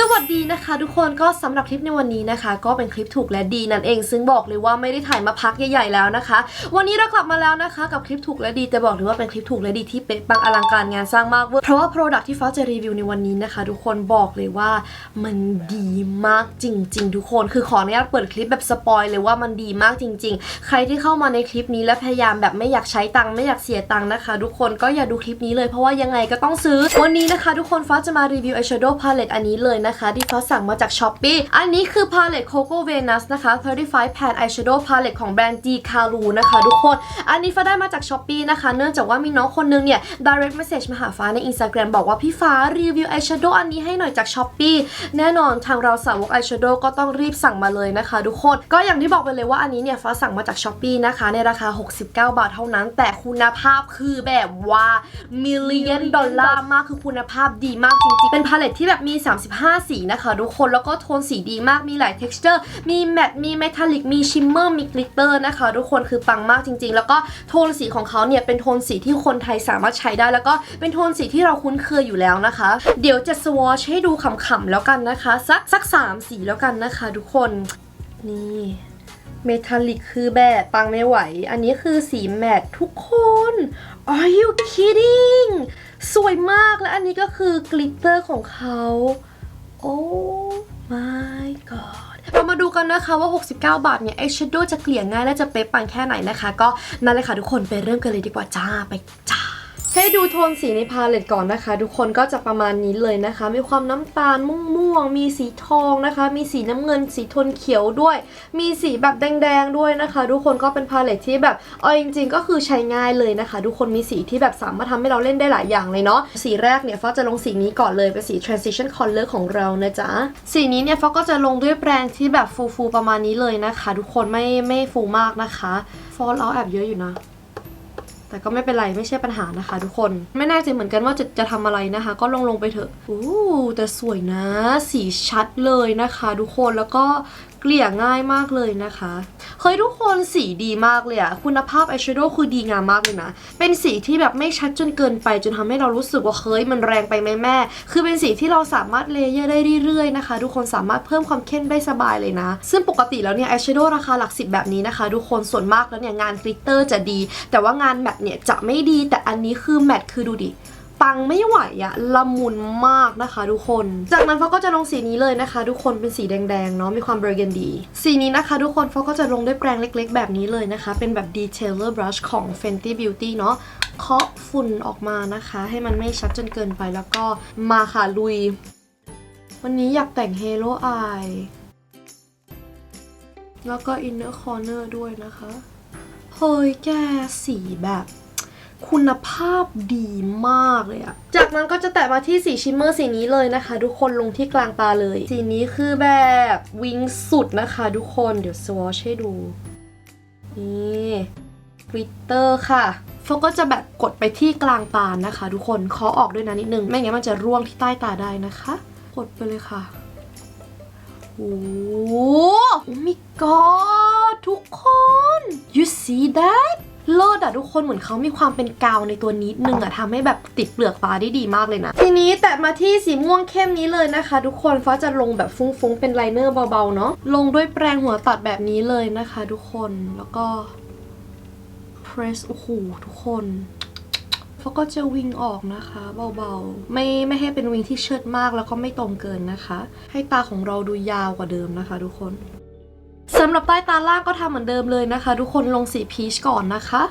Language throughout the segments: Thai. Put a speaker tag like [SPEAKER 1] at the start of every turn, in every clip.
[SPEAKER 1] สวัสดีนะคะ ทุกคนก็สำหรับคลิปในวันนี้นะคะ ก็เป็นคลิปถูกและดีนั่นเอง ซึ่งบอกเลยว่าไม่ได้ถ่ายมาพักใหญ่ๆแล้วนะคะ วันนี้เรากลับมาแล้วนะคะ กับคลิปถูกและดีแต่บอกเลยว่าเป็นคลิปถูกและดีที่เป๊ะปังอลังการงานสร้างมากเวอร์เพราะว่า Product ที่ฟ้าจะรีวิวในวันนี้นะคะ ทุกคนบอกเลยว่ามันดีมากจริง ๆ ทุกคนคือขออนุญาตเปิดคลิปแบบสปอยเลยว่ามันดีมากจริง ๆ ใครที่เข้ามาในคลิปนี้และพยายามแบบไม่อยากใช้ตังค์ไม่อยากเสียตังค์นะคะ ทุกคนก็อย่าดูคลิปนี้เลยเพราะว่ายังไงก็ต้องซื้อ วันนี้นะคะ ทุกคนฟ้าจะมารีวิว eyeshadow palette อันนี้เลยนะคะ ที่ฟ้าสั่งมาจาก s h อ p e e อันนี้คือ palette Coco Venus นะคะ35 pan eyeshadow palette ของแบรนด์ D c a r u นะคะทุกคน อันนี้ฟ้าได้มาจาก s h อ p e e นะคะ เนื่องจากว่ามีน้องคนนึงเนี่ย direct message มาหาฟ้าใน Instagram บอกว่าพี่ฟ้ารีวิว eyeshadow อันนี้ให้หน่อยจาก s h อ p e e แน่นอนทางเราสาวก eyeshadow ก็ต้องรีบสั่งมาเลยนะคะทุกคน ก็อย่างที่บอกไปเลยว่าอันนี้เนี่ยฟ้าสั่งมาจาก s h อ p e e นะคะในราคา 69 บาทเท่านั้น แต่คุณภาพคือแบบว่า million ดอลลาร์มากคือคุณภาพดีมากจริงๆ เป็นพาเลตที่แบบมี 35 5 สีนะคะ ทุกคนแล้วก็โทนสีดีมากมีหลาย texture มีแมตต์มีเมทัลลิกมีชิมเมอร์มีกลิตเตอร์นะคะ ทุกคนคือปังมากจริง ๆ แล้วก็โทนสีของเขาเนี่ยเป็นโทนสีที่คนไทยสามารถใช้ได้ แล้วก็เป็นโทนสีที่เราคุ้นเคยอยู่แล้วนะคะ เดี๋ยวจะสวอชให้ดูขำๆแล้วกันนะคะ สักสักสามสีแล้วกันนะคะ ทุกคนนี่เมทัลลิกคือแบบปังไม่ไหว อันนี้คือสีแมตต์ทุกคน Are you kidding สวยมากและอันนี้ก็คือกลิตเตอร์ของเขา โอ้ my god เรามาดูกันนะคะว่า 69 บาทเนี่ยไอชโดว์จะเกลี่ยง่ายและจะเป๊ะปังแค่ไหนนะคะ ก็นั่นเลยค่ะทุกคนไปเริ่มกันเลยดีกว่าจ้าไปจ้า ให้ดูโทนสีในพาเลตก่อนนะคะ ทุกคนก็จะประมาณนี้เลยนะคะ มีความน้ำตาลม่วงๆมีสีทองนะคะ มีสีน้ำเงินสีโทนเขียวด้วย มีสีแบบแดงๆด้วยนะคะ ทุกคนก็เป็นพาเลตที่แบบเอาจริงๆ ก็คือใช้ง่ายเลยนะคะ ทุกคนมีสีที่แบบสามารถทำให้เราเล่นได้หลายอย่างเลยเนาะสีแรกเนี่ยฟ้าจะลงสีนี้ก่อนเลยเป็นสี transition color ของเรานะจ๊ะสีนี้เนี่ยฟ้าก็จะลงด้วยแปรงที่แบบฟูๆประมาณนี้เลยนะคะ ทุกคนไม่ไม่ฟูมากนะคะฟอลเอาแอบเยอะอยู่นะ แต่ก็ไม่เป็นไรไม่ใช่ปัญหานะคะ ทุกคน ไม่แน่ใจเหมือนกันว่าจะจะทำอะไรนะคะ ก็ลงลงไปเถอะอู้แต่สวยนะ สีชัดเลยนะคะ ทุกคนแล้วก็ ลี่ยง่ายมากเลยนะคะเฮ้ยทุกคนสีดีมากเลยอะคุณภาพอายแชโดว์คือดีงามมากเลยนะ เป็นสีที่แบบไม่ชัดจนเกินไป จนทำให้เรารู้สึกว่าเฮ้ยมันแรงไปไหมแม่ คือเป็นสีที่เราสามารถเลเยอร์ได้เรื่อยๆนะคะ ทุกคนสามารถเพิ่มความเข้มได้สบายเลยนะ ซึ่งปกติแล้วเนี่ยอายแชโดว์ราคาหลักสิบแบบนี้นะคะ ทุกคนส่วนมากแล้วเนี่ยงานกลิตเตอร์จะดี แต่ว่างานแมตต์เนี่ยจะไม่ดีแต่อันนี้คือแมตต์คือดูดิ ปังไม่ไหวอะละมุนมากนะคะทุกคน จากนั้นฟ้าก็จะลงสีนี้เลยนะคะ ทุกคนเป็นสีแดงๆเนาะมีความเบรกันดีสีนี้นะคะ ทุกคนฟ้าก็จะลงด้วยแปรงเล็ก ๆ แบบนี้เลยนะคะ เป็นแบบ Detailer Brush ของ Fenty Beauty เนาะเคาะฝุ่นออกมานะคะ ให้มันไม่ชัดจนเกินไปแล้วก็มาค่ะลุย วันนี้อยากแต่ง Halo Eye แล้วก็ Inner Corner ด้วยนะคะเฮ้ยแกสีแบบ คุณภาพดีมากเลยอะจากนั้นก็จะแตะมาที่สีชิมเมอร์สีนี้เลยนะคะ ทุกคนลงที่กลางตาเลย สีนี้คือแบบวิงสุดนะคะ ทุกคนเดี๋ยวสวอชให้ดู นี่กลิตเตอร์ค่ะโฟก็จะแบบกดไปที่กลางตานะคะ ทุกคนเคาะออกด้วยนะนิดนึง ไม่งั้นมันจะร่วงที่ใต้ตาได้นะคะ กดไปเลยค่ะโอ้โห Oh my god ทุกคน you see that เลิศอะทุกคนเหมือนเขามีความเป็นกาวในตัวนิดนึงอะทำให้แบบติดเปลือกตาได้ดีมากเลยนะ ทีนี้แตะมาที่สีม่วงเข้มนี้เลยนะคะ ทุกคนฟ้าจะลงแบบฟุ้งๆเป็นไลเนอร์เบาๆเนาะลงด้วยแปรงหัวตัดแบบนี้เลยนะคะ ทุกคนแล้วก็ press โอ้โหทุกคนฟ้าก็จะวิงออกนะคะเบาๆ ไม่ไม่ให้เป็นวิงที่เชิดมากแล้วก็ไม่ตรงเกินนะคะ ให้ตาของเราดูยาวกว่าเดิมนะคะ ทุกคน สำหรับใต้ตาล่างก็ทำเหมือนเดิมเลยนะคะ ทุกคนลงสีพีชก่อนนะคะ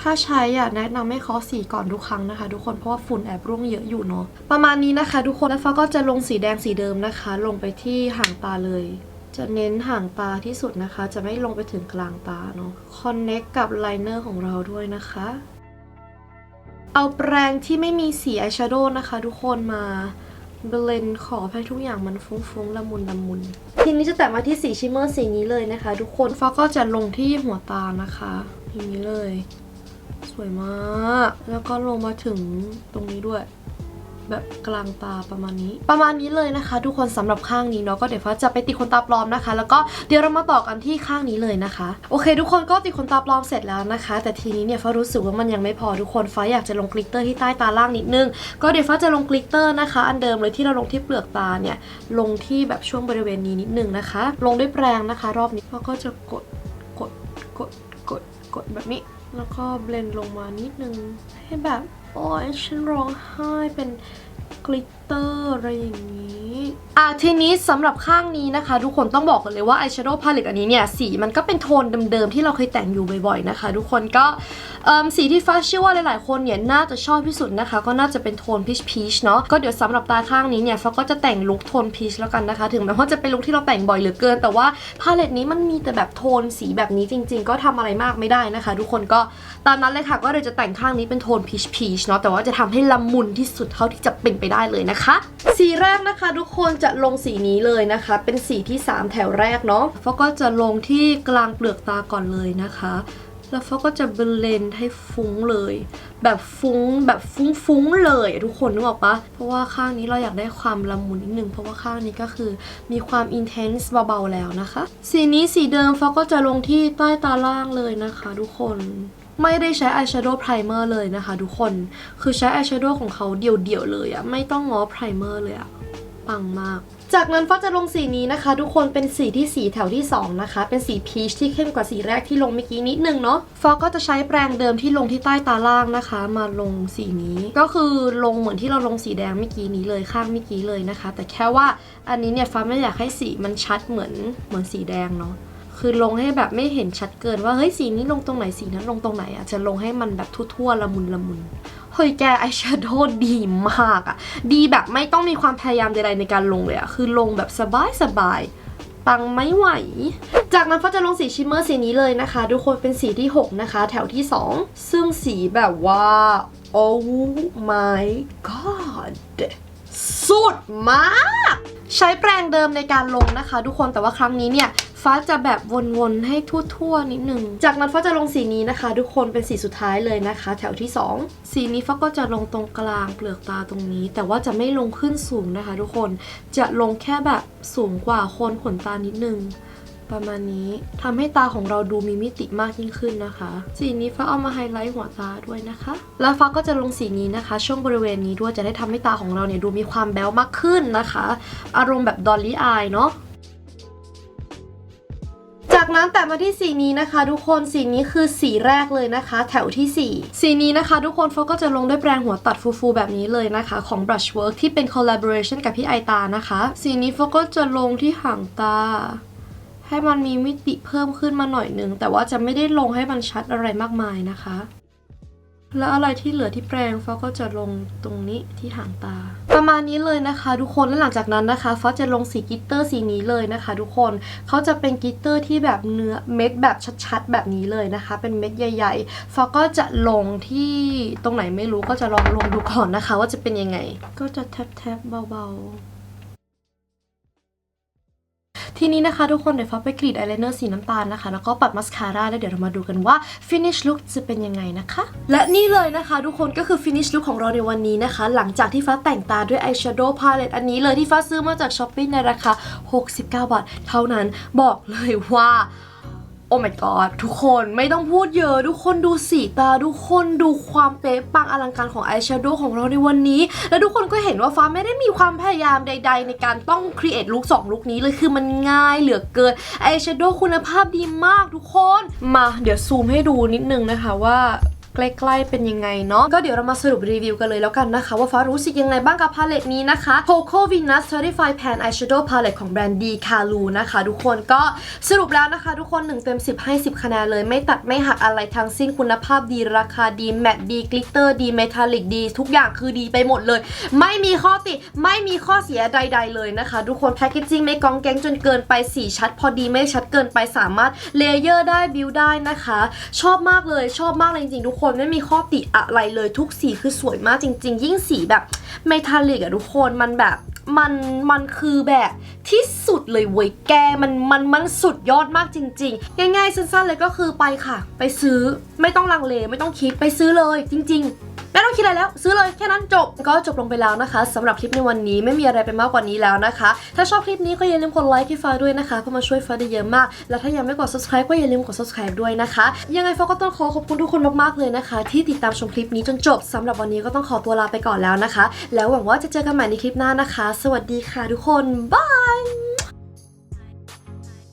[SPEAKER 1] ถ้าใช้อะแนะนำให้เคาะสีก่อนทุกครั้งนะคะ ทุกคนเพราะว่าฝุ่นแอบร่วงเยอะอยู่เนาะประมาณนี้นะคะ ทุกคนแล้วฟ้าก็จะลงสีแดงสีเดิมนะคะ ลงไปที่ห่างตาเลย จะเน้นห่างตาที่สุดนะคะ จะไม่ลงไปถึงกลางตาเนาะคอนเน็กกับไลเนอร์ของเราด้วยนะคะ เอาแปรงที่ไม่มีสีอายแชโดว์นะคะ ทุกคนมา เบลนขอให้ทุกอย่างมันฟุ้งๆละมุนละมุน ทีนี้จะแตะมาที่สีชิมเมอร์สีนี้เลยนะคะ ทุกคนฟอก็จะลงที่หัวตานะคะอย่างนี้เลย สวยมาก แล้วก็ลงมาถึงตรงนี้ด้วย แบบกลางตาประมาณนี้ ประมาณนี้เลยนะคะ ทุกคนสำหรับข้างนี้เนาะก็เดี๋ยวฟ้าจะไปติดขนตาปลอมนะคะ แล้วก็เดี๋ยวเรามาต่อกันที่ข้างนี้เลยนะคะ โอเค ทุกคนก็ติดขนตาปลอมเสร็จแล้วนะคะ แต่ทีนี้เนี่ยฟ้ารู้สึกว่ามันยังไม่พอทุกคนฟ้าอยากจะลงกลิตเตอร์ที่ใต้ตาล่างนิดนึง ก็เดี๋ยวฟ้าจะลงกลิตเตอร์นะคะ อันเดิมเลยที่เราลงที่เปลือกตาเนี่ยลงที่แบบช่วงบริเวณนี้นิดนึงนะคะ ลงด้วยแปรงนะคะ รอบนี้แล้วก็จะกดกดกดกดกดแบบนี้ แล้วก็เบลนลงมานิดนึงให้แบบ โอ้ยฉันร้องไห้เป็นกลิต เตอร์อะไรอย่างนี้อะทีนี้สำหรับข้างนี้นะคะ ทุกคนต้องบอกกันเลยว่าอายแชโดว์พาเลตอันนี้เนี่ย สีมันก็เป็นโทนเดิมๆ ที่เราเคยแต่งอยู่บ่อยๆนะคะ ทุกคนก็สีที่ฟ้าเชื่อว่าหลายๆคนเนี่ย น่าจะชอบที่สุดนะคะ ก็น่าจะเป็นโทนพีชพีชเนาะก็เดี๋ยวสำหรับตาข้างนี้เนี่ยฟ้าก็จะแต่งลุคโทนพีชแล้วกันนะคะ ถึงแม้ว่าจะเป็นลุคที่เราแต่งบ่อยเหลือเกิน แต่ว่าพาเลตนี้มันมีแต่แบบโทนสีแบบนี้จริง ๆ ก็ทำอะไรมากไม่ได้นะคะ ทุกคนก็ตามนั้นเลยค่ะ ก็เลยจะแต่งข้างนี้เป็นโทนพีชพีชเนาะแต่ว่าจะทำให้ละมุนที่สุดเท่าที่จะเป็นไปได้เลยนะคะสีแรกนะคะ ทุกคนจะลงสีนี้เลยนะคะ เป็นสีที่ 3 แถวแรกเนาะฟ้าก็จะลงที่กลางเปลือกตาก่อนเลยนะคะ แล้วฟ้าก็จะเบลนให้ฟุ้งเลย แบบฟุ้งแบบฟุ้งๆเลยทุกคนนึกออกปะเพราะว่าข้างนี้เราอยากได้ความละมุนนิดนึงเพราะว่าข้างนี้ก็คือมีความอินเทนส์เบาๆแล้วนะคะ สีนี้สีเดิมฟ้าก็จะลงที่ใต้ตาล่างเลยนะคะ ทุกคน ไม่ได้ใช้อายแชโดว์ไพรเมอร์เลยนะคะทุกคน คือใช้อายแชโดว์ของเขาเดี่ยวๆเลยอะไม่ต้องง้อไพรเมอร์เลยอะปังมากจากนั้นฟ้าจะลงสีนี้นะคะ ทุกคนเป็นสีที่สีแถวที่สองนะคะ เป็นสีพีชที่เข้มกว่าสีแรกที่ลงเมื่อกี้นิดนึงเนาะฟ้าก็จะใช้แปรงเดิมที่ลงที่ใต้ตาล่างนะคะ มาลงสีนี้ ก็คือลงเหมือนที่เราลงสีแดงเมื่อกี้นี้เลยข้างเมื่อกี้เลยนะคะ แต่แค่ว่าอันนี้เนี่ยฟ้าไม่อยากให้สีมันชัดเหมือนเหมือนสีแดงเนาะ คือลงให้แบบไม่เห็นชัดเกินว่าเฮ้ยสีนี้ลงตรงไหนสีนั้นลงตรงไหนอะจะลงให้มันแบบทั่วๆละมุนละมุนเฮ้ยแกอายแชโดว์ดีมากอะ ดีแบบไม่ต้องมีความพยายามใดๆในการลงเลยอะ คือลงแบบสบายสบายๆปัง ไม่ไหว จากนั้นฟ้าจะลงสีชิมเมอร์สีนี้เลยนะคะ ทุกคนเป็นสีที่ 6 นะคะ แถวที่ 2 ซึ่งสีแบบว่า oh my god สุดมาก ใช้แปรงเดิมในการลงนะคะ ทุกคนแต่ว่าครั้งนี้เนี่ย ฟ้าจะแบบวนๆให้ทั่วๆนิดนึง จากนั้นฟ้าจะลงสีนี้นะคะ ทุกคนเป็นสีสุดท้ายเลยนะคะ แถวที่ 2 สีนี้ฟ้าก็จะลงตรงกลางเปลือกตาตรงนี้ แต่ว่าจะไม่ลงขึ้นสูงนะคะ ทุกคนจะลงแค่แบบสูงกว่าโคนขนตานิดนึงประมาณนี้ทำให้ตาของเราดูมีมิติมากยิ่งขึ้นนะคะ สีนี้ฟ้าเอามาไฮไลท์หัวตาด้วยนะคะ แล้วฟ้าก็จะลงสีนี้นะคะ ช่วงบริเวณนี้ด้วยจะได้ทำให้ตาของเราเนี่ยดูมีความแบ๊วมากขึ้นนะคะ อารมณ์แบบดอลลี่อายเนาะ จากนั้นแต่มาที่สีนี้นะคะ ทุกคนสีนี้คือสีแรกเลยนะคะ แถวที่ 4 สีนี้นะคะ ทุกคนโฟก็จะลงด้วยแปรงหัวตัดฟู ๆ แบบนี้เลยนะคะ ของ Brushwork ที่เป็น collaboration กับพี่ไอตานะคะ สีนี้โฟก็จะลงที่หางตา ให้มันมีมิติเพิ่มขึ้นมาหน่อยนึงแต่ว่าจะไม่ได้ลงให้มันชัดอะไรมากมายนะคะ แล้วอะไรที่เหลือที่แปรงฟ้าก็จะลงตรงนี้ที่หางตา ประมาณนี้เลยนะคะทุกคนและหลังจากนั้นนะคะฟ้าจะลงสีกิตเตอร์สีนี้เลยนะคะ ทุกคนเขาจะเป็นกิตเตอร์ที่แบบเนื้อเม็ดแบบชัดๆ แบบนี้เลยนะคะ เป็นเม็ดใหญ่ๆฟ้าก็จะลงที่ตรงไหนไม่รู้ก็จะลองลงดูก่อนนะคะ ว่าจะเป็นยังไง ก็จะแทบๆเบาๆ ทีนี้นะคะทุกคนเดี๋ยวฟ้าไปกรีดอายไลเนอร์สีน้ำตาลนะคะ แล้วก็ปัดมัสคาร่าแล้วเดี๋ยวเรามาดูกันว่า finish look จะเป็นยังไงนะคะ และนี่เลยนะคะ ทุกคนก็คือ finish look ของเราในวันนี้นะคะ หลังจากที่ฟ้าแต่งตาด้วย eyeshadow palette อันนี้เลยที่ฟ้าซื้อมาจากช้อปปี้ในราคา69 บาท เท่านั้นบอกเลยว่า โอ้ my god ทุกคนไม่ต้องพูดเยอะ ทุกคนดูสีตา ทุกคนดูความเป๊ะปังอลังการของอายแชโดว์ของเราในวันนี้ และทุกคนก็เห็นว่าฟ้าไม่ได้มีความพยายามใด ๆ ในการต้องครีเอทลุค2ลุคนี้เลยคือมันง่ายเหลือเกินอายแชโดว์คุณภาพดีมากทุกคน มาเดี๋ยวซูมให้ดูนิดนึงนะคะว่า ใกล้ๆเป็นยังไงเนาะก็เดี๋ยวเรามาสรุปรีวิวกันเลยแล้วกันนะคะ ว่าฟ้ารู้สึกยังไงบ้างกับพาเลตนี้นะคะ Coco Venus Certified Pan Eyeshadow Palette ของแบรนด์ D Kalu นะคะ ทุกคนก็สรุปแล้วนะคะ ทุกคน1เต็ม10 ให้ 10 คะแนนเลย ไม่ตัดไม่หักอะไรทั้งสิ้นคุณภาพดีราคาดี แมตต์ดีกลิตเตอร์ดีเมทัลลิกดี ทุกอย่างคือดีไปหมดเลย ไม่มีข้อติไม่มีข้อเสียใด ๆ เลยนะคะ ทุกคนแพคเกจจิ้งไม่กองแกงจนเกินไปสีชัด พอดีไม่ชัดเกินไปสามารถเลเยอร์ได้บิวได้นะคะ ชอบมากเลยชอบมากเลยจริงๆทุกคนไม่มีข้อติอะไรเลยทุกสีคือสวยมากจริง ๆ ยิ่งสีแบบเมทัลลิกอะทุกคนมันแบบมันมันคือแบบที่สุดเลยเว้ยแกมันมันมันสุดยอดมากจริง ๆ ง่ายๆสั้นๆเลยก็คือไปค่ะ ไปซื้อไม่ต้องลังเลไม่ต้องคิดไปซื้อเลยจริง ๆ ไม่ต้องคิดอะไรแล้ว ซื้อเลยแค่นั้นจบ ก็จบลงไปแล้วนะคะสำหรับคลิปในวันนี้ไม่มีอะไรไปมากกว่านี้แล้วนะคะ ถ้าชอบคลิปนี้ก็อย่าลืมกดไลค์ให้ฟ้าด้วยนะคะเพื่อมาช่วยฟ้าได้เยอะมาก และถ้ายังไม่กด subscribe ก็อย่าลืมกด subscribe ด้วยนะคะ ยังไงฟ้าก็ต้องขอขอบคุณทุกคนมากๆเลยนะคะ ที่ติดตามชมคลิปนี้จนจบสำหรับวันนี้ก็ต้องขอตัวลาไปก่อนแล้วนะคะ แล้วหวังว่าจะเจอกันใหม่ในคลิปหน้านะคะ สวัสดีค่ะทุกคนบาย